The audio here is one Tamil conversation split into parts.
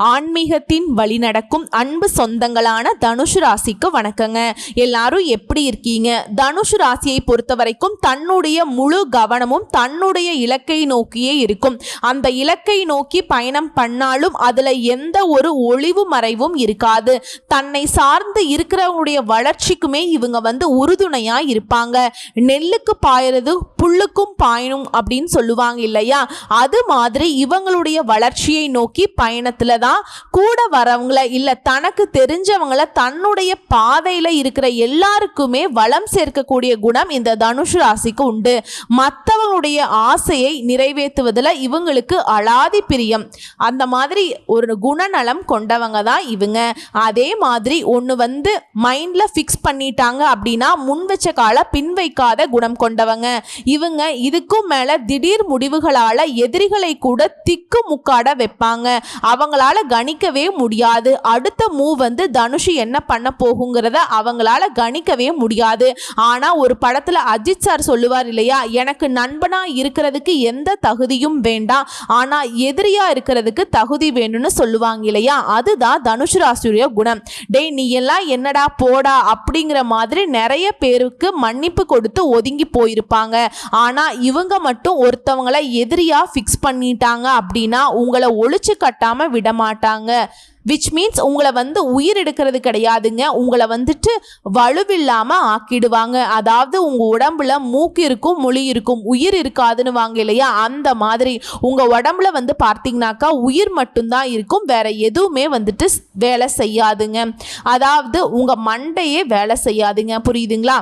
ஆன்மீகத்தின் வழி நடக்கும் அன்பு சொந்தங்களான தனுஷ் ராசிக்கு வணக்கங்க. எல்லாரும் எப்படி இருக்கீங்க? தனுஷ் ராசியை பொறுத்த வரைக்கும் தன்னுடைய முழு கவனமும் தன்னுடைய இலக்கை நோக்கியே இருக்கும். அந்த இலக்கை நோக்கி பயணம் பண்ணாலும் அதுல எந்த ஒரு ஒளிவு மறைவும் இருக்காது. தன்னை சார்ந்து இருக்கிறவங்களுடைய வளர்ச்சிக்குமே இவங்க வந்து உறுதுணையா இருப்பாங்க. நெல்லுக்கு பாயறது புல்லுக்கும் பாயணும் அப்படின்னு சொல்லுவாங்க இல்லையா? அது மாதிரி இவங்களுடைய வளர்ச்சியை நோக்கி பயணத்துல தான் கூட வரவங்கள இல்லை தனக்கு தெரிஞ்சவங்கள தன்னுடைய பாதையில் இருக்கிற எல்லாருக்குமே வளம் சேர்க்கக்கூடிய குணம் இந்த தனுஷ் ராசிக்கு உண்டு. மற்றவங்களுடைய ஆசையை நிறைவேற்றுவதில் இவங்களுக்கு அலாதி பிரியம். அந்த மாதிரி ஒரு குணநலம் கொண்டவங்க தான் இவங்க. அதே மாதிரி ஒன்று வந்து மைண்டில் ஃபிக்ஸ் பண்ணிட்டாங்க அப்படின்னா முன் வச்ச கால பின் வைக்காத குணம் கொண்டவங்க. இவங்க இதுக்கும் மேலே திடீர் முடிவுகளால் எதிரிகளை கூட திக்கு முக்காட வைப்பாங்க. அவங்களால கணிக்கவே முடியாது. அடுத்த மூவ் வந்து தனுஷ் என்ன பண்ண போகுங்கிறத அவங்களால கணிக்கவே முடியாது. ஆனால் ஒரு படத்தில் அஜித் சார் சொல்லுவார் இல்லையா எனக்கு நண்பனா இருக்கிறதுக்கு எந்த தகுதியும் வேண்டாம். ஆனால் எதிரியா இருக்கிறதுக்கு தகுதி வேணும்னு சொல்லுவாங்க இல்லையா அதுதான் தனுஷ் ராசியுடைய குணம். டேய் நீ எல்லாம் என்னடா போடா அப்படிங்கிற மாதிரி நிறைய பேருக்கு மன்னிப்பு கொடுத்து ஒதுங்கி போயிருப்பாங்க. ஆனால் இவங்க மட்டும் ஒருத்தவங்களை எதிரியா ஃபிக்ஸ் பண்ணிட்டாங்க அப்படின்னா உங்களை ஒழிச்சு கட்டாம விடமா மாட்டாங்க. விச் மீன்ஸ் உங்களை வந்து உயிர் எடுக்கிறது கிடையாதுங்க. உங்களை வந்துட்டு வலுவில்லாமல் ஆக்கிடுவாங்க. அதாவது உங்கள் உடம்புல மூக்கு இருக்கும் மொழி இருக்கும் உயிர் இருக்காதுன்னு வாங்க இல்லையா? அந்த மாதிரி உங்கள் உடம்புல வந்து பார்த்தீங்கன்னாக்கா உயிர் மட்டும்தான் இருக்கும். வேற எதுவுமே வந்துட்டு வேலை செய்யாதுங்க. அதாவது உங்கள் மண்டையே வேலை செய்யாதுங்க. புரியுதுங்களா?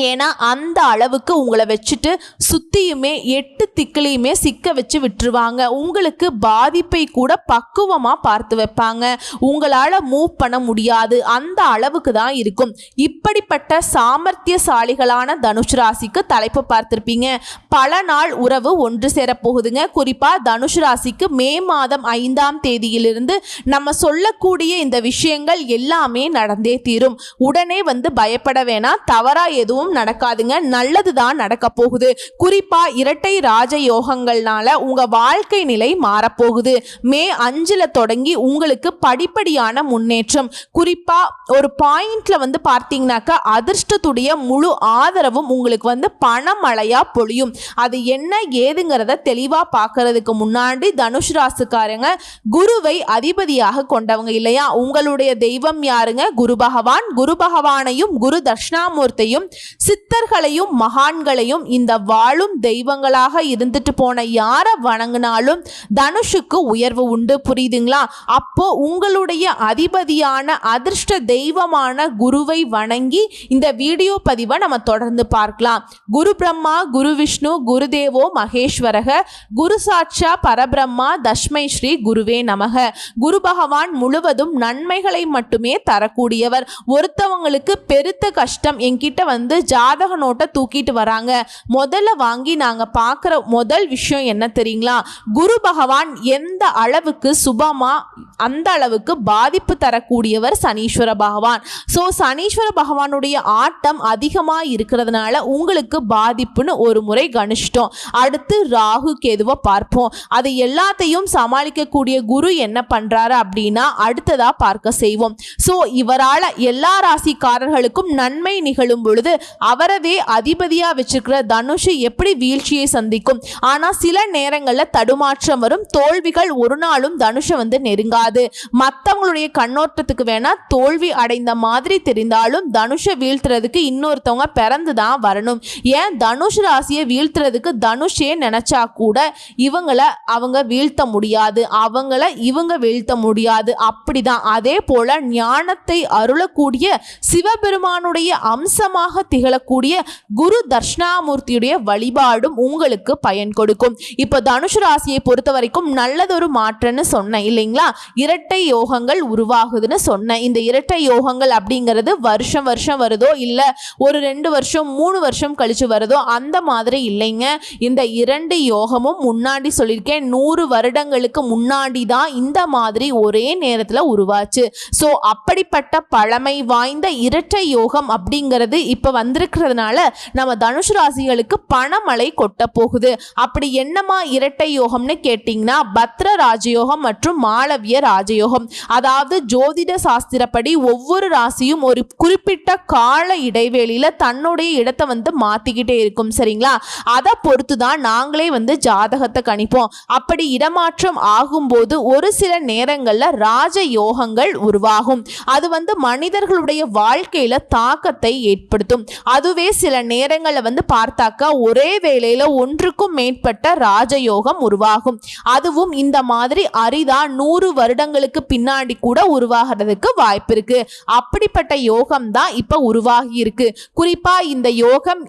ஏன்னா அந்த அளவுக்கு உங்களை வச்சுட்டு சுற்றியுமே எட்டு திக்கிலையுமே சிக்க வச்சு விட்டுருவாங்க. உங்களுக்கு பாதிப்பை கூட பக்குவமாக பார்த்து வைப்பாங்க. உங்களால் மூவ் பண்ண முடியாது. அந்த அளவுக்கு தான் இருக்கும். இப்படிப்பட்ட சாமர்த்தியசாலிகளான தனுஷ் ராசிக்கு தலைப்பு பார்த்துருப்பீங்க. பல நாள் உறவு ஒன்று சேரப்போகுதுங்க. குறிப்பாக தனுஷ் ராசிக்கு மே மாதம் ஐந்தாம் தேதியிலிருந்து நம்ம சொல்லக்கூடிய இந்த விஷயங்கள் எல்லாமே நடந்தே தீரும். உடனே வந்து பயப்பட வேணாம். தவறாக எதுவும் நடக்காதுங்க. நல்லது தான் நடக்க போகுது. குறிப்பா இரட்டை ராஜ யோகங்கள்னால உங்க வாழ்க்கை நிலை மாறப்போகுது. மே அஞ்சுல தொடங்கி உங்களுக்கு படிப்படியான முன்னேற்றம். குறிப்பா ஒரு பாயிண்ட்ல வந்து பார்த்தீங்கன்னாக்கா அதிர்ஷ்டத்துடைய முழு ஆதரவும் உங்களுக்கு வந்து பணமழையா பொழியும். அது என்ன ஏதுங்கிறத தெளிவா பார்க்கறதுக்கு முன்னாடி தனுஷ் ராசுக்காரங்க குருவை அதிபதியாக கொண்டவங்க இல்லையா? உங்களுடைய தெய்வம் யாருங்க? குரு பகவான். குரு பகவானையும் குரு தட்சிணாமூர்த்தியும் சித்தர்களையும் மகான்களையும் இந்த வாழும் தெய்வங்களாக இருந்துட்டு போன யாரை வணங்கினாலும் தனுஷுக்கு உயர்வு உண்டு. புரியுதுங்களா? அப்போ உங்களுடைய அதிபதியான அதிர்ஷ்ட தெய்வமான குருவை வணங்கி இந்த வீடியோ பதிவை நம்ம தொடர்ந்து பார்க்கலாம். குரு பிரம்மா குரு விஷ்ணு குருதேவோ மகேஸ்வரக குரு சாட்சா பரபிரம்மா தஷ்மை ஸ்ரீ குருவே நமக. குரு பகவான் முழுவதும் நன்மைகளை மட்டுமே தரக்கூடியவர். ஒருத்தவங்களுக்கு பெருத்த கஷ்டம் என்கிட்ட வந்து ஜாதக நோட்டை தூக்கிட்டு வராங்க. முதல்ல வாங்கி நாங்கள் பார்க்குற முதல் விஷயம் என்ன தெரியுங்களா? குரு பகவான் எந்த அளவுக்கு சுபமாக அந்த அளவுக்கு பாதிப்பு தரக்கூடியவர் சனீஸ்வர பகவான். ஸோ சனீஸ்வர பகவானுடைய ஆட்டம் அதிகமாக இருக்கிறதுனால உங்களுக்கு பாதிப்புன்னு ஒரு முறை கணிச்சிட்டோம். அடுத்து ராகு கேதுவை பார்ப்போம். அது எல்லாத்தையும் சமாளிக்கக்கூடிய குரு என்ன பண்ணுறாரு அப்படின்னா அடுத்ததாக பார்க்க செய்வோம். ஸோ இவரால் எல்லா ராசிக்காரர்களுக்கும் நன்மை நிகழும் பொழுது அவரவே அதிபதியாக வச்சிருக்கிற தனுஷ் எப்படி வீழ்ச்சியை சந்திக்கும்? ஆனால் சில நேரங்களில் தடுமாற்றம் வரும். தோல்விகள் ஒரு நாளும் தனுஷை வந்து நெருங்காது. மற்றவங்களுடைய கண்ணோட்டத்துக்கு வேணா தோல்வி அடைந்த மாதிரி தெரிந்தாலும் தனுஷை வீழ்த்துறதுக்கு இன்னொருத்தவங்க பிறந்து தான் வரணும். ஏன்? தனுஷ் ராசியை வீழ்த்துறதுக்கு தனுஷே நினைச்சா கூட இவங்களை அவங்க வீழ்த்த முடியாது. அவங்கள இவங்க வீழ்த்த முடியாது. அப்படிதான். அதே போல ஞானத்தை அருளக்கூடிய சிவபெருமானுடைய அம்சமாக திகழக்கூடிய குரு தட்சிணாமூர்த்தியுடைய வழிபாடும் உங்களுக்கு பயன் கொடுக்கும். இப்போ தனுஷ் ராசியை பொறுத்த வரைக்கும் நல்லதொரு மாற்றம்னு சொன்னேன் இல்லைங்களா? இரட்டை யோகங்கள் உருவாகுதுன்னு சொன்னேன். இந்த இரட்டை யோகங்கள் அப்படிங்கிறது வருஷம் வருஷம் வருதோ இல்லை ஒரு ரெண்டு வருஷம் மூணு வருஷம் கழிச்சு வருதோ அந்த மாதிரி இல்லைங்க. இந்த இரண்டு யோகமும் முன்னாடி சொல்லியிருக்கேன் நூறு வருடங்களுக்கு முன்னாடி தான் இந்த மாதிரி ஒரே நேரத்தில் உருவாச்சு. ஸோ அப்படிப்பட்ட பழமை வாய்ந்த இரட்டை யோகம் அப்படிங்கிறது இப்போ வந்திருக்கிறதுனால நம்ம தனுஷ் ராசிகளுக்கு பணமழை கொட்ட போகுது அப்படி என்னமா இரட்டை யோகம்னு கேட்டிங்கன்னா பத்ர ராஜயோகம் மற்றும் மாளவிய ராஜயோகம். அதாவது ஜோதிட சாஸ்திரப்படி ஒவ்வொரு ராசியும் ஒரு குறிப்பிட்ட கால இடைவெளியில தன்னுடைய இடத்தை வந்து மாத்திக்கிட்டே இருக்கும் சரிங்களா? அதை பொறுத்து தான் நாங்களே வந்து ஜாதகத்தை கணிப்போம். அப்படி இடமாற்றம் ஆகும்போது ஒரு சில நேரங்களில் ராஜ யோகங்கள் உருவாகும். அது வந்து மனிதர்களுடைய வாழ்க்கையில தாக்கத்தை ஏற்படுத்தும். அதுவே சில நேரங்களில் வந்து பார்த்தாக்கா ஒரே வேளையில் ஒன்றுக்கும் மேற்பட்ட ராஜயோகம் உருவாகும். அதுவும் இந்த மாதிரி அரிதா நூறு வருடங்களுக்கு பின்னாடி கூட உருவாகிறதுக்கு வாய்ப்பு இருக்கு அப்படிப்பட்ட யோகம் தான் இப்போ உருவாகி இருக்கு குறிப்பா இந்த யோகம்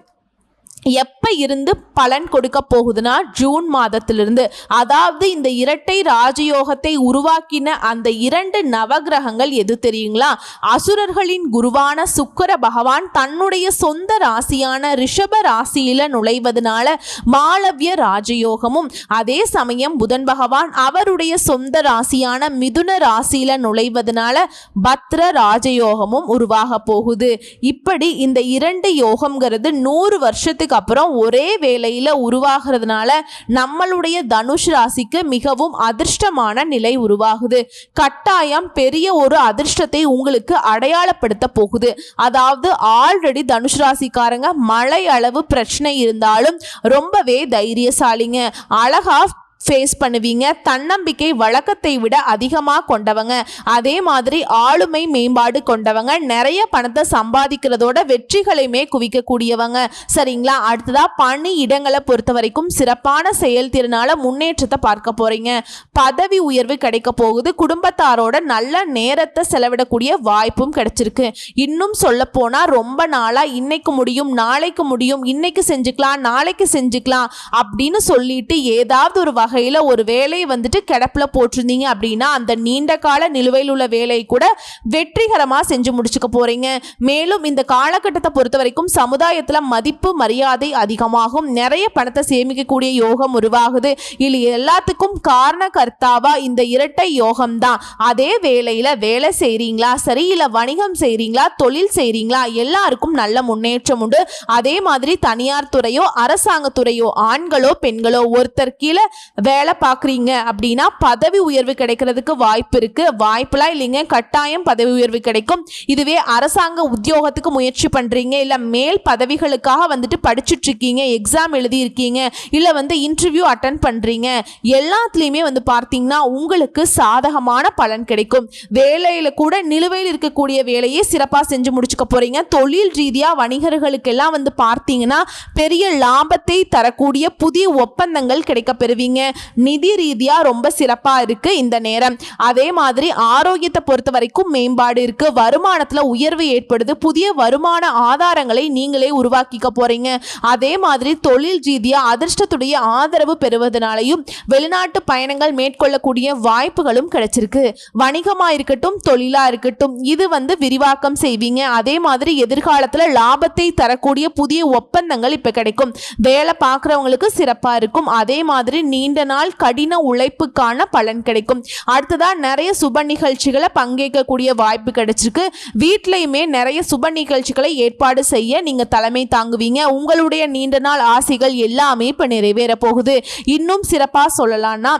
எப்போ இருந்து பலன் கொடுக்க போகுதுன்னா ஜூன் மாதத்திலிருந்து. அதாவது இந்த இரட்டை ராஜயோகத்தை உருவாக்கின அந்த இரண்டு நவகிரகங்கள் எது தெரியுங்களா? அசுரர்களின் குருவான சுக்கர பகவான் தன்னுடைய சொந்த ராசியான ரிஷப ராசியில் நுழைவதனால மாளவிய ராஜயோகமும் அதே சமயம் புதன் பகவான் அவருடைய சொந்த ராசியான மிதுன ராசியில் நுழைவதனால பத்ர ராஜயோகமும் உருவாக போகுது. இப்படி இந்த இரண்டு யோகம்ங்கிறது நூறு வருஷத்துக்கு அப்புறம் ஒரே வேளையில உருவாகிறதுனால நம்மளுடைய தனுஷ் ராசிக்கு மிகவும் அதிர்ஷ்டமான நிலை உருவாகுது. கட்டாயம் பெரிய ஒரு அதிர்ஷ்டத்தை உங்களுக்கு அடையாளப்படுத்த போகுது. அதாவது ஆல்ரெடி தனுஷ் ராசிக்காரங்க மழை அளவு பிரச்சனை இருந்தாலும் ரொம்பவே தைரியசாலிங்க. அழகா ஃபேஸ் பண்ணுவீங்க. தன்னம்பிக்கை வழக்கத்தை விட அதிகமாக கொண்டவங்க. அதே மாதிரி ஆளுமை மேம்பாடு கொண்டவங்க. நிறைய பணத்தை சம்பாதிக்கிறதோட வெற்றிகளையுமே குவிக்கக்கூடியவங்க. சரிங்களா? அடுத்ததாக பணி இடங்களை பொறுத்த வரைக்கும் சிறப்பான செயல்திறனால முன்னேற்றத்தை பார்க்க போகிறீங்க பதவி உயர்வு கிடைக்க போகுது. குடும்பத்தாரோட நல்ல நேரத்தை செலவிடக்கூடிய வாய்ப்பும் கிடைச்சிருக்கு. இன்னும் சொல்ல போனால் ரொம்ப நாளாக இன்னைக்கு முடியும் நாளைக்கு முடியும் இன்னைக்கு செஞ்சுக்கலாம் நாளைக்கு செஞ்சுக்கலாம் அப்படின்னு சொல்லிட்டு ஏதாவது ஒரு வகையில் ஒரு வேலையை வந்துட்டு கிடப்பில் போட்டிருந்தீங்க அப்படின்னா அந்த நீண்ட கால நிலுவையில் உள்ள வேலையை கூட வெற்றிகரமாக செஞ்சு முடிச்சுக்க போகிறீங்க மேலும் இந்த காலகட்டத்தை பொறுத்த வரைக்கும் சமுதாயத்தில் மதிப்பு மரியாதை அதிகமாகும். நிறைய பணத்தை சேமிக்கக்கூடிய யோகம் உருவாகுது. இது எல்லாத்துக்கும் காரண கர்த்தாவா இந்த இரட்டை யோகம் தான் அதே வேலையில் வேலை செய்கிறீங்களா சரி இல்லை வணிகம் செய்கிறீங்களா தொழில் செய்கிறீங்களா எல்லாருக்கும் நல்ல முன்னேற்றம் உண்டு. அதே மாதிரி தனியார் துறையோ அரசாங்க துறையோ ஆண்களோ பெண்களோ ஒருத்தர் கீழே வேலை பார்க்குறீங்க அப்படின்னா பதவி உயர்வு கிடைக்கிறதுக்கு வாய்ப்பு இருக்குது வாய்ப்புலாம் இல்லைங்க கட்டாயம் பதவி உயர்வு கிடைக்கும். இதுவே அரசாங்க உத்தியோகத்துக்கு முயற்சி பண்ணுறீங்க இல்லை மேல் பதவிகளுக்காக வந்துட்டு படிச்சுட்ருக்கீங்க எக்ஸாம் எழுதியிருக்கீங்க இல்லை வந்து இன்டர்வியூ அட்டன் பண்ணுறீங்க எல்லாத்துலேயுமே வந்து பார்த்தீங்கன்னா உங்களுக்கு சாதகமான பலன் கிடைக்கும். வேலையில் கூட நிலுவையில் இருக்கக்கூடிய வேலையை சிறப்பாக செஞ்சு முடிச்சுக்க போகிறீங்க தொழில் ரீதியாக வணிகர்களுக்கெல்லாம் வந்து பார்த்தீங்கன்னா பெரிய லாபத்தை தரக்கூடிய புதிய ஒப்பந்தங்கள் கிடைக்க பெறுவீங்க நிதி ரீதியாக ரொம்ப சிறப்பாக இருக்கு இந்த நேரம். அதே மாதிரி ஆரோக்கியத்தை பொறுத்த வரைக்கும் மேம்பாடு இருக்குது வருமானத்தில் உயர்வு ஏற்படுது. புதிய வருமான ஆதாரங்களை நீங்களே உருவாக்கிக்க போறீங்க. அதே மாதிரி தொழில் ரீதியாக அதிர்ஷ்டத்துடைய ஆதரவு பெறுவதனாலையும் வெளிநாட்டு பயணங்கள் மேற்கொள்ளக்கூடிய வாய்ப்புகளும் கிடைச்சிருக்கு. வணிகமாக இருக்கட்டும் தொழிலாக இருக்கட்டும் இது வந்து விரிவாக்கம் செய்வீங்க. அதே மாதிரி எதிர்காலத்தில் லாபத்தை தரக்கூடிய புதிய ஒப்பந்தங்கள் இப்போ கிடைக்கும். வேலை பார்க்குறவங்களுக்கு சிறப்பாக இருக்கும். அதே மாதிரி நீண்ட நாள் கடின உழைப்புக்கான பலன் கிடைக்கும். அடுத்ததாக நிறைய சுப நிகழ்ச்சிகளை பங்கேற்கக்கூடிய வாய்ப்பு கிடைச்சிருக்கு. வீட்லேயுமே நிறைய சுப நிகழ்ச்சிகளை ஏற்பாடு செய்ய நீங்கள் தலைமை தாங்குவீங்க. உங்களுடைய நீண்ட நாள் ஆசைகள் எல்லாமே இப்போ நிறைவேற போகுது. இன்னும் சிறப்பாக சொல்லலாம்னா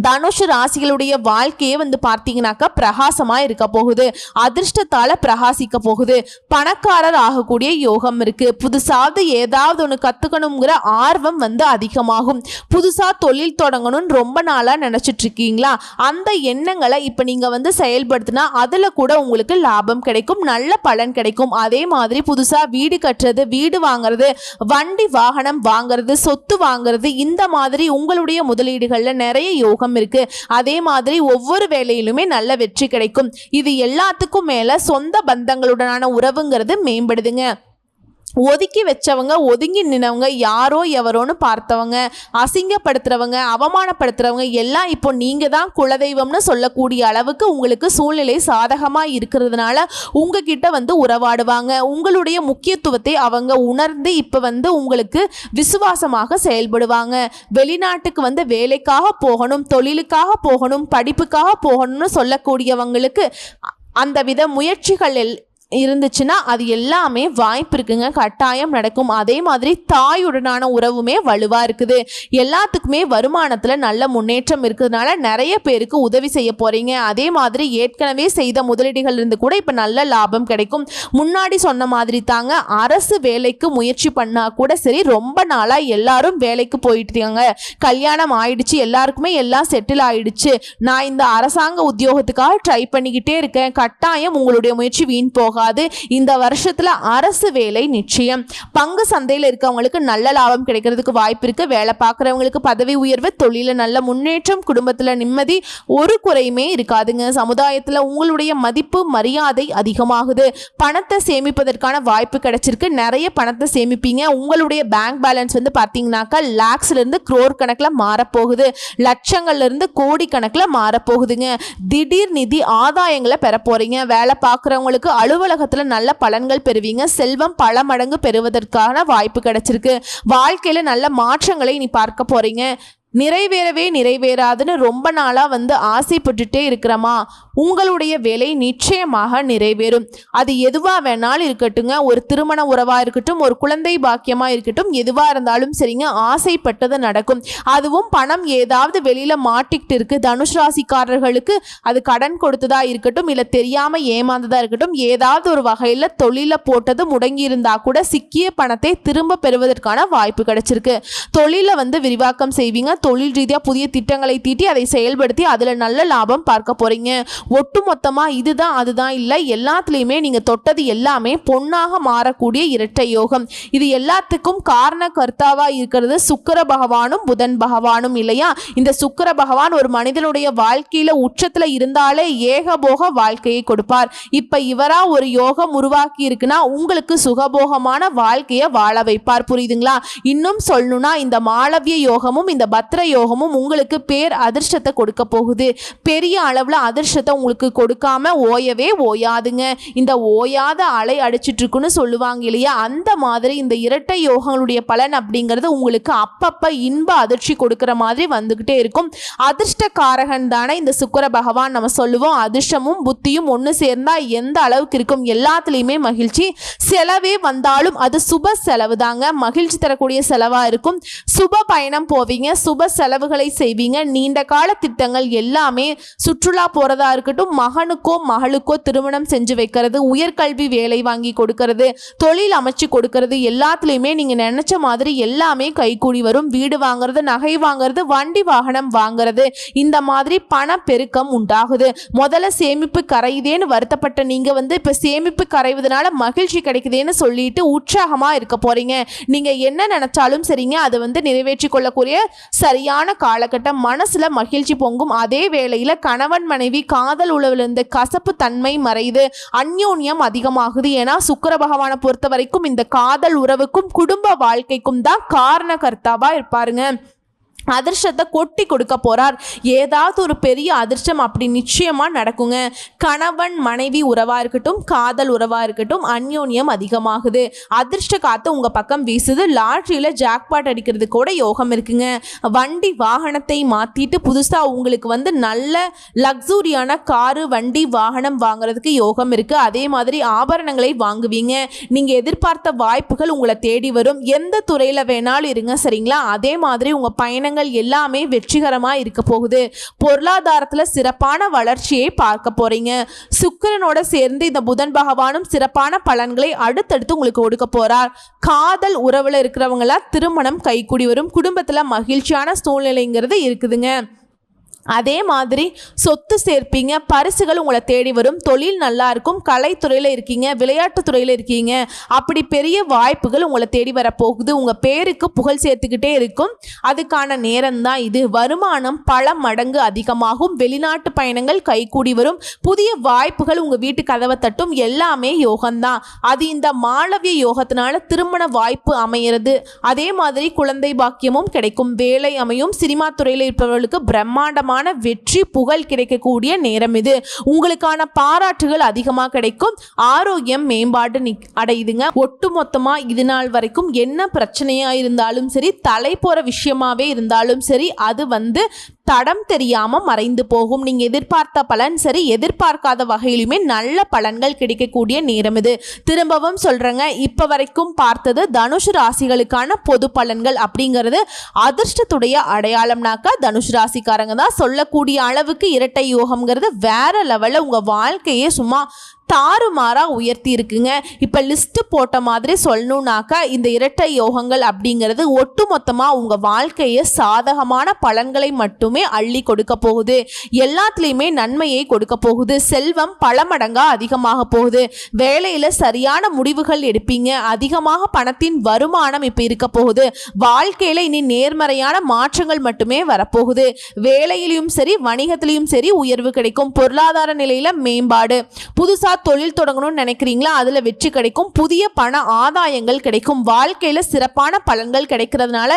தனுஷ் ராசிகளுடைய வாழ்க்கையே வந்து பார்த்தீங்கன்னாக்கா பிரகாசமா இருக்க போகுது. அதிர்ஷ்டத்தால பிரகாசிக்க போகுது. பணக்காரர் ஆகக்கூடிய யோகம் இருக்கு. புதுசாவது ஏதாவது ஒன்று கத்துக்கணுங்கிற ஆர்வம் வந்து அதிகமாகும். புதுசா தொழில் தொடங்கணும்னு ரொம்ப நாளா நினைச்சிட்டு இருக்கீங்களா? அந்த எண்ணங்களை இப்போ நீங்க வந்து செயல்படுத்தினா அதுல கூட உங்களுக்கு லாபம் கிடைக்கும். நல்ல பலன் கிடைக்கும். அதே மாதிரி புதுசா வீடு கட்டுறது வீடு வாங்குறது வண்டி வாகனம் வாங்குறது சொத்து வாங்குறது இந்த மாதிரி உங்களுடைய முதலீடுகள்ல நிறைய யோகம் இருக்கு. அதே மாதிரி ஒவ்வொரு வேலையிலுமே நல்ல வெற்றி கிடைக்கும். இது எல்லாத்துக்கும் மேல சொந்த பந்தங்களுடனான உறவுங்கிறது மேம்படுதுங்க. ஒதுக்கி வச்சவங்க ஒதுங்கி நின்னவங்க யாரோ எவரோன்னு பார்த்தவங்க அசிங்கப்படுத்துறவங்க அவமானப்படுத்துறவங்க எல்லாம் இப்போ நீங்க தான் குலதெய்வம்னு சொல்லக்கூடிய அளவுக்கு உங்களுக்கு சூழ்நிலை சாதகமா இருக்கிறதுனால உங்ககிட்ட வந்து உறவாடுவாங்க. உங்களுடைய முக்கியத்துவத்தை அவங்க உணர்ந்து இப்போ வந்து உங்களுக்கு விசுவாசமாக செயல்படுவாங்க. வெளிநாட்டுக்கு வந்து வேலைக்காக போகணும் தொழிலுக்காக போகணும் படிப்புக்காக போகணும்னு சொல்லக்கூடியவங்களுக்கு அந்த வித முயற்சிகள் எல் இருந்துச்சுன்னா அது எல்லாமே வாய்ப்பு இருக்குங்க. கட்டாயம் நடக்கும். அதே மாதிரி தாயுடனான உறவுமே வலுவாக இருக்குது. எல்லாத்துக்குமே வருமானத்தில் நல்ல முன்னேற்றம் இருக்கிறதுனால நிறைய பேருக்கு உதவி செய்ய போகிறீங்க அதே மாதிரி ஏற்கனவே செய்த முதலீடுகள் இருந்து கூட இப்போ நல்ல லாபம் கிடைக்கும். முன்னாடி சொன்ன மாதிரி தாங்க அரசு வேலைக்கு முயற்சி பண்ணால் கூட சரி ரொம்ப நாளாக எல்லாரும் வேலைக்கு போயிட்டு இருக்காங்க. கல்யாணம் ஆயிடுச்சு எல்லாருக்குமே எல்லாம் செட்டில் ஆயிடுச்சு. நான் இந்த அரசாங்க உத்தியோகத்துக்காக ட்ரை பண்ணிக்கிட்டே இருக்கேன். கட்டாயம் உங்களுடைய முயற்சி வீண் போக ஆகாது இந்த வருஷத்துல அரசு வேலை நிச்சயம். பங்கு சந்தையில் இருக்கவங்களுக்கு நல்ல லாபம் கிடைக்கிறதுக்கு வாய்ப்பு இருக்கு. வேலை பார்க்குறவங்களுக்கு பதவி உயர்வு தொழில நல்ல முன்னேற்றம் குடும்பத்தில் நிம்மதி ஒரு குறையுமே இருக்காதுங்க. சமுதாயத்தில் உங்களுடைய மதிப்பு மரியாதை அதிகமாகுது. பணத்தை சேமிப்பதற்கான வாய்ப்பு கிடைச்சிருக்கு. நிறைய பணத்தை சேமிப்பீங்க. உங்களுடைய பேங்க் பேலன்ஸ் வந்து பார்த்தீங்கன்னாக்கா லேக்ஸ்ல இருந்து க்ரோர் கணக்கில் மாறப்போகுது. லட்சங்கள்ல இருந்து கோடி கணக்கில் மாறப்போகுதுங்க. திடீர் நிதி ஆதாயங்களை பெற போறீங்க வேலை பார்க்குறவங்களுக்கு அலுவலகத்தில் நல்ல பலன்கள் பெறுவீங்க. செல்வம் பல மடங்கு பெறுவதற்கான வாய்ப்பு கிடைச்சிருக்கு. வாழ்க்கையில் நல்ல மாற்றங்களை நீ பார்க்க போறீங்க. நிறைவேறவே நிறைவேறாதுன்னு ரொம்ப நாளாக வந்து ஆசைப்பட்டுட்டே இருக்கிறமா? உங்களுடைய வேலை நிச்சயமாக நிறைவேறும். அது எதுவாக வேணாலும் இருக்கட்டுங்க. ஒரு திருமண உறவாக இருக்கட்டும் ஒரு குழந்தை பாக்கியமாக இருக்கட்டும் எதுவாக இருந்தாலும் சரிங்க ஆசைப்பட்டது நடக்கும். அதுவும் பணம் ஏதாவது வெளியில் மாட்டிக்கிட்டு இருக்குது தனுஷ் ராசிக்காரர்களுக்கு அது கடன் கொடுத்ததா இருக்கட்டும் இல்லை தெரியாமல் ஏமாந்ததாக இருக்கட்டும் ஏதாவது ஒரு வகையில் தொழிலை போட்டது முடங்கி இருந்தால் கூட சிக்கிய பணத்தை திரும்ப பெறுவதற்கான வாய்ப்பு கிடைச்சிருக்கு. தொழிலை வந்து விரிவாக்கம் செய்வீங்க. தொழில் ரீதியாக புதிய திட்டங்களை தீட்டி அதை செயல்படுத்தி அதில் நல்ல லாபம் பார்க்க போகிறீங்க ஒட்டுமொத்தமாக இதுதான் அதுதான் இல்லை. எல்லாத்துலேயுமே நீங்கள் தொட்டது எல்லாமே பொன்னாக மாறக்கூடிய இரட்டை யோகம். இது எல்லாத்துக்கும் காரண கர்த்தாவாக இருக்கிறது சுக்கர பகவானும் புதன் பகவானும் இல்லையா? இந்த சுக்கர பகவான் ஒரு மனிதனுடைய வாழ்க்கையில் உச்சத்தில் இருந்தாலே ஏகபோக வாழ்க்கையை கொடுப்பார். இப்போ இவராக ஒரு யோகம் உருவாக்கி இருக்குன்னா உங்களுக்கு சுகபோகமான வாழ்க்கையை வாழ வைப்பார். புரியுதுங்களா? இன்னும் சொல்லணும்னா இந்த மாளவிய யோகமும் இந்த பத்ர யோகமும் உங்களுக்கு பேர் அதிர்ஷ்டத்தை கொடுக்க போகுது. பெரிய அளவில் அதிர்ஷ்டத்தை உங்களுக்கு கொடுக்காம ஓயவே ஓயாதுங்க. இந்த ஓயாத அலை அடிச்சிட்டு இருக்குன்னு சொல்லுவாங்க இல்லையா? அந்த மாதிரி இந்த இரட்டை யோகங்களுடைய பலன் அப்படிங்கிறது உங்களுக்கு அப்பப்போ இன்ப அதிர்ச்சி கொடுக்கிற மாதிரி வந்துக்கிட்டே இருக்கும். அதிர்ஷ்டக்காரகன் தானே இந்த சுக்கிர பகவான் நம்ம சொல்லுவோம். அதிர்ஷ்டமும் புத்தியும் ஒன்று சேர்ந்தா எந்த அளவுக்கு இருக்கும்? எல்லாத்துலேயுமே மகிழ்ச்சி. செலவே வந்தாலும் அது சுப செலவு தாங்க மகிழ்ச்சி தரக்கூடிய செலவாக இருக்கும். சுப பயணம் போவீங்க. சுப செலவுகளை செய்வீங்க. நீண்ட கால திட்டங்கள் எல்லாமே சுற்றுலா போகிறதா இருக்கட்டும் மகனுக்கோ மகளுக்கோ திருமணம் செஞ்சு வைக்கிறது உயர்கல்வி வேலை வாங்கி கொடுக்கறது தொழில் அமைச்சு கொடுக்கறது எல்லாத்துலேயுமே நீங்கள் நினச்ச மாதிரி எல்லாமே கைகூடி வரும். வீடு வாங்குறது நகை வாங்குறது வண்டி வாகனம் வாங்குறது இந்த மாதிரி பண பெருக்கம் உண்டாகுது. முதல்ல சேமிப்பு கரையுதேன்னு வருத்தப்பட்ட நீங்கள் வந்து இப்போ சேமிப்பு கரைவதனால மகிழ்ச்சி கிடைக்குதேன்னு சொல்லிட்டு உற்சாகமாக இருக்க போகிறீங்க நீங்கள் என்ன நினச்சாலும் சரிங்க அதை வந்து நிறைவேற்றி கொள்ளக்கூடிய சரியான காலகட்டம் மனசுல மகிழ்ச்சி பொங்கும். அதே வேளையில் கணவன் மனைவி காதல் உழவிலிருந்து கசப்பு தன்மை மறையுது அந்யோன்யம் அதிகமாகுது. ஏன்னா சுக்கர பகவானை பொறுத்த வரைக்கும் இந்த காதல் உறவுக்கும் குடும்ப வாழ்க்கைக்கும் தான் காரணகர்த்தாவா இருப்பாருங்க. அதிர்ஷ்டத்தை கொட்டி கொடுக்க போகிறார் ஏதாவது ஒரு பெரிய அதிர்ஷ்டம் அப்படி நிச்சயமாக நடக்குங்க. கணவன் மனைவி உறவாக இருக்கட்டும் காதல் உறவாக இருக்கட்டும் அந்யோன்யம் அதிகமாகுது. அதிர்ஷ்ட காத்து உங்கள் பக்கம் வீசுது. லாட்ரியில் ஜாக்பாட் அடிக்கிறது கூட யோகம் இருக்குங்க. வண்டி வாகனத்தை மாற்றிட்டு புதுசாக உங்களுக்கு வந்து நல்ல லக்ஸூரியான காரு வண்டி வாகனம் வாங்குறதுக்கு யோகம் இருக்குது அதே மாதிரி ஆபரணங்களை வாங்குவீங்க. நீங்கள் எதிர்பார்த்த வாய்ப்புகள் உங்களை தேடி வரும். எந்த துறையில் வேணாலும் இருங்க சரிங்களா? அதே மாதிரி உங்கள் பயணம் திட்டங்கள் எல்லாமே வெற்றிகரமாக இருக்க போகுது. பொருளாதாரத்தில் சிறப்பான வளர்ச்சியை பார்க்க போறீங்க. சுக்கிரனோட சேர்ந்து இந்த புதன் பகவானும் சிறப்பான பலன்களை அடுத்தடுத்து உங்களுக்கு கொடுக்க போறார். காதல் உறவில் இருக்கிறவங்களா திருமணம் கைக்கூடி வரும். குடும்பத்தில் மகிழ்ச்சியான சூழ்நிலைங்கிறது இருக்குதுங்க. அதே மாதிரி சொத்து சேர்ப்பீங்க பரிசுகள் உங்களை தேடி வரும் தொழில் நல்லா இருக்கும் கலைத்துறையில் இருக்கீங்க விளையாட்டு துறையில் இருக்கீங்க அப்படி பெரிய வாய்ப்புகள் உங்களை தேடி வரப்போகுது. உங்கள் பேருக்கு புகழ் சேர்த்துக்கிட்டே இருக்கும். அதுக்கான நேரம் தான் இது. வருமானம் பல மடங்கு அதிகமாகும். வெளிநாட்டு பயணங்கள் கைகூடி வரும். புதிய வாய்ப்புகள் உங்கள் வீட்டு கதவை தட்டும். எல்லாமே யோகம்தான். அது இந்த மாளவிய யோகத்தினால திருமண வாய்ப்பு அமையிறது. அதே மாதிரி குழந்தை பாக்கியமும் கிடைக்கும். வேலை அமையும். சினிமா துறையில் இருப்பவர்களுக்கு பிரம்மாண்டமான வெற்றி புகழ் கிடைக்கக்கூடிய நேரம் இது. உங்களுக்கான பாராட்டுகள் அதிகமாக கிடைக்கும். ஆரோக்கியம் மேம்பாடு நிக்- அடையுதுங்க. ஒட்டுமொத்தமா இது நாள் வரைக்கும் என்ன பிரச்சனையா இருந்தாலும் சரி தலை போற விஷயமாவே இருந்தாலும் சரி அது வந்து தடம் தெரியாம மறைந்து போகும். நீங்க எதிர்பார்த்த பலன் சரி எதிர்பார்க்காத வகையிலுமே நல்ல பலன்கள் கிடைக்கக்கூடிய நேரம் இது. திரும்பவும் சொல்றேங்க இப்ப வரைக்கும் பார்த்தது தனுஷ் ராசிகளுக்கான பொது பலன்கள் அப்படிங்கிறது அதிர்ஷ்டத்துடைய அடையாளம்னாக்கா தனுஷ் ராசிக்காரங்க தான். சொல்லக்கூடிய அளவுக்கு இரட்டை யோகம்ங்கிறது வேற லெவலில் உங்கள் வாழ்க்கையே சும்மா தாறுமாறாக உயர்த்தி இருக்குங்க இப்போ லிஸ்ட்டு போட்ட மாதிரி சொல்லணுன்னாக்கா இந்த இரட்டை யோகங்கள் அப்படிங்கிறது ஒட்டுமொத்தமாக உங்கள் வாழ்க்கையை சாதகமான பலன்களை மட்டுமே அள்ளி கொடுக்க போகுது. எல்லாத்துலேயுமே நன்மையை கொடுக்க போகுது. செல்வம் பல மடங்காக அதிகமாக போகுது. வேலையில் சரியான முடிவுகள் எடுப்பீங்க. அதிகமாக பணத்தின் வருமானம் இப்போ இருக்க போகுது. வாழ்க்கையில் இனி நேர்மறையான மாற்றங்கள் மட்டுமே வரப்போகுது. வேலையிலையும் சரி வணிகத்திலையும் சரி உயர்வு கிடைக்கும். பொருளாதார நிலையில் மேம்பாடு. புதுசாக தொழில் தொடங்கணும்னு நினைக்கிறீங்களா? அதில் வெற்றி கிடைக்கும். புதிய பண ஆதாயங்கள் கிடைக்கும். வாழ்க்கையில் சிறப்பான பலன்கள் கிடைக்கிறதுனால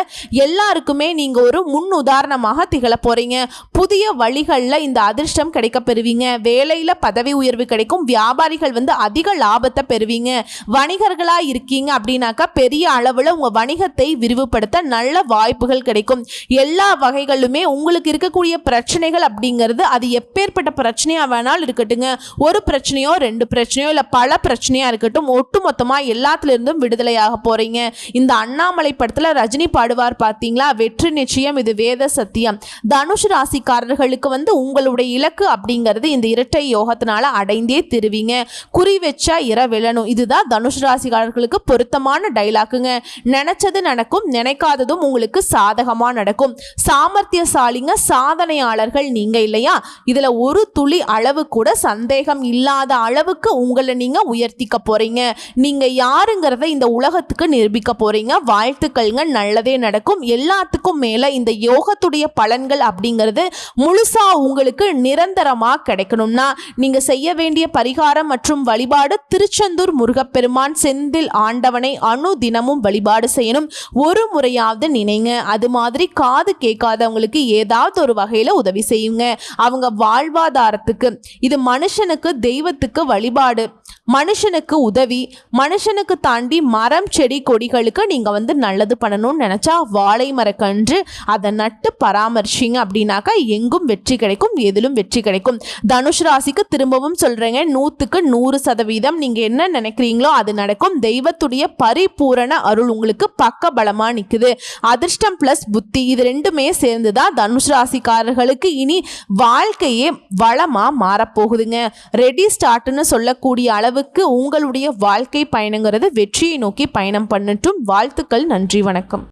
எல்லாருக்குமே நீங்கள் ஒரு முன் உதாரணமாக திகழ போகிறீங்க புதிய வழிகளில் இந்த அதிர்ஷ்டம் கிடைக்க பெறுவீங்க. வேலையில் பதவி உயர்வு கிடைக்கும். வியாபாரிகள் வந்து அதிக லாபத்தை பெறுவீங்க. வணிகர்களாக இருக்கீங்க அப்படின்னாக்கா பெரிய அளவில் உங்கள் வணிகத்தை விரிவுபடுத்த நல்ல வாய்ப்புகள் கிடைக்கும். எல்லா வகைகளுமே உங்களுக்கு இருக்கக்கூடிய பிரச்சனைகள் அப்படிங்கிறது அது எப்பேற்பட்ட பிரச்சனையாக வேணாலும் இருக்கட்டுங்க. ஒரு பிரச்சனையோ ரெண்டு பிரச்சனையோ இல்லை பல பிரச்சனையாக இருக்கட்டும் ஒட்டு மொத்தமாக எல்லாத்துலேருந்தும் விடுதலையாக போகிறீங்க இந்த அண்ணாமலை படத்தில் ரஜினி பாடுவார் பார்த்தீங்களா வெற்றி நிச்சயம் இது வேத சத்தியம். தனுஷ் ராசிக்காரர்களுக்கு வந்து உங்களுடைய இலக்கு அப்படிங்கிறது இந்த இரட்டை யோகத்தினால அடைந்தே திருவிங்க. குறி வச்சா இர விழணும் இதுதான் தனுஷ் ராசிக்காரர்களுக்கு பொருத்தமான டைலாக்குங்க நினைச்சது நடக்கும் நினைக்காததும் உங்களுக்கு சாதகமாக நடக்கும். சாமர்த்தியசாலிங்க சாதனையாளர்கள் நீங்க இல்லையா? இதுல ஒரு துளி அளவு கூட சந்தேகம் இல்லாத அளவுக்கு உங்களை நீங்க உயர்த்திக்க போறீங்க. நீங்க யாருங்கிறத இந்த உலகத்துக்கு நிரூபிக்க போறீங்க. வாழ்த்துக்கள்ங்க. நல்லதே நடக்கும். எல்லாத்துக்கும் மேல இந்த யோகத்துடைய பலன்கள் அப்படிங்கிறது முழுசா உங்களுக்கு நிரந்தரமா கிடைக்கணும்னா நீங்க செய்ய வேண்டிய பரிகாரம் மற்றும் வழிபாடு திருச்செந்தூர் முருகப்பெருமான் செந்தில் ஆண்டவனை அணு தினமும் வழிபாடு செய்யணும். ஒரு முறையாவது நினைங்க. அது மாதிரி காது கேட்காதவங்களுக்கு ஏதாவது ஒரு வகையில உதவி செய்யுங்க. அவங்க வாழ்வாதாரத்துக்கு இது மனுஷனுக்கு தெய்வத்துக்கு வழிபாடு. மனுஷனுக்கு உதவி மனுஷனுக்கு தாண்டி மரம் செடி கொடிகளுக்கு நீங்க வந்து நல்லது பண்ணணும்னு நினச்சா வாழை மரக்கன்று அதை நட்டு பராமரிச்சிங்க அப்படின்னாக்கா எங்கும் வெற்றி கிடைக்கும் எதிலும் வெற்றி கிடைக்கும். தனுஷ் ராசிக்கு திரும்பவும் சொல்கிறேங்க நூத்துக்கு நூறு சதவீதம் நீங்க என்ன நினைக்கிறீங்களோ அது நடக்கும். தெய்வத்துடைய பரிபூரண அருள் உங்களுக்கு பக்க பலமா நிக்குது. அதிர்ஷ்டம் பிளஸ் புத்தி இது ரெண்டுமே சேர்ந்துதான் தனுஷ் ராசிக்காரர்களுக்கு இனி வாழ்க்கையே வளமாக மாறப்போகுதுங்க. ரெடி ஸ்டார்ட்னு சொல்லக்கூடிய அளவுக்கு உங்களுடைய வாழ்க்கை பயணங்கிறது வெற்றியை நோக்கி பயணம் பண்ணட்டும். வாழ்த்துக்கள் நன்றி வணக்கம்.